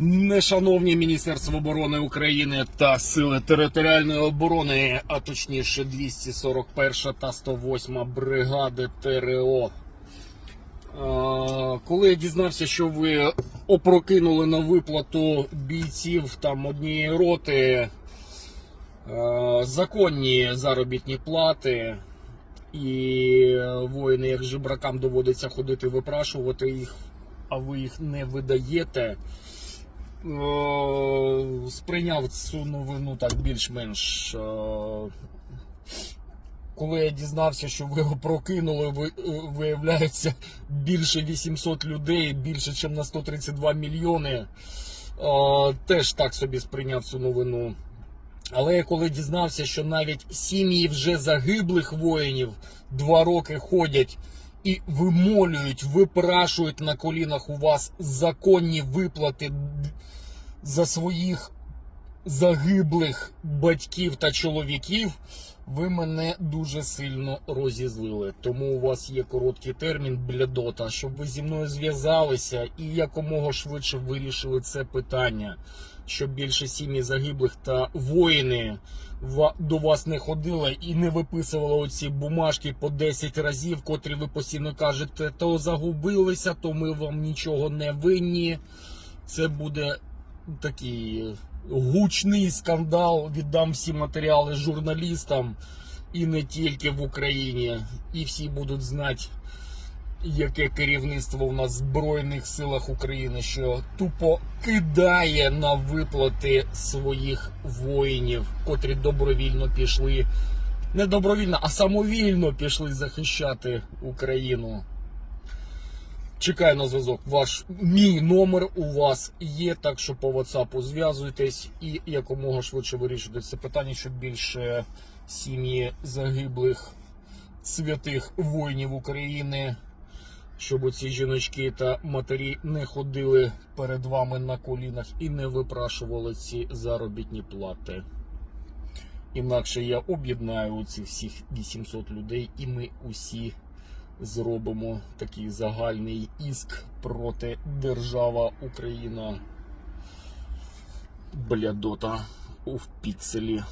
Нешановні Міністерство оборони України та Сили територіальної оборони, а точніше 241 та 108 бригади ТРО. Коли я дізнався, що ви опрокинули на виплату бійців там однієї роти законні заробітні плати, і воїни, як жебракам доводиться ходити випрашувати їх, а ви їх не видаєте. Е, Сприйняв цю новину так більш-менш. е, Коли я дізнався, що ви його прокинули, е, виявляється більше 800 людей, більше, ніж на 132 мільйони. Теж так собі сприйняв цю новину. Але я коли дізнався, що навіть сім'ї вже загиблих воїнів два роки ходять і вимолюють, випрашують на колінах у вас законні виплати за своїх загиблих батьків та чоловіків, ви мене дуже сильно розізлили. Тому у вас є короткий термін блядота, щоб ви зі мною зв'язалися і якомога швидше вирішили це питання, щоб більше сім'ї загиблих та воїни до вас не ходили і не виписували оці бумажки по 10 разів, котрі ви постійно кажете, то загубилися, то ми вам нічого не винні. Це буде такий гучний скандал. Віддам всі матеріали журналістам і не тільки в Україні. І всі будуть знати, яке керівництво в нас в Збройних силах України, що тупо кидає на виплати своїх воїнів, котрі добровільно пішли. Не добровільно, а самовільно пішли захищати Україну. Чекаю на зв'язок. Ваш мій номер у вас є, так що по WhatsApp зв'язуйтесь і якомога швидше вирішуйте це питання, щоб більше сім'ї загиблих святих воїнів України, щоб ці жіночки та матері не ходили перед вами на колінах і не випрашували ці заробітні плати. Інакше я об'єднаю цих всіх 800 людей, і ми усі зробимо такий загальний іск проти держава Україна. Блядота в пікселі.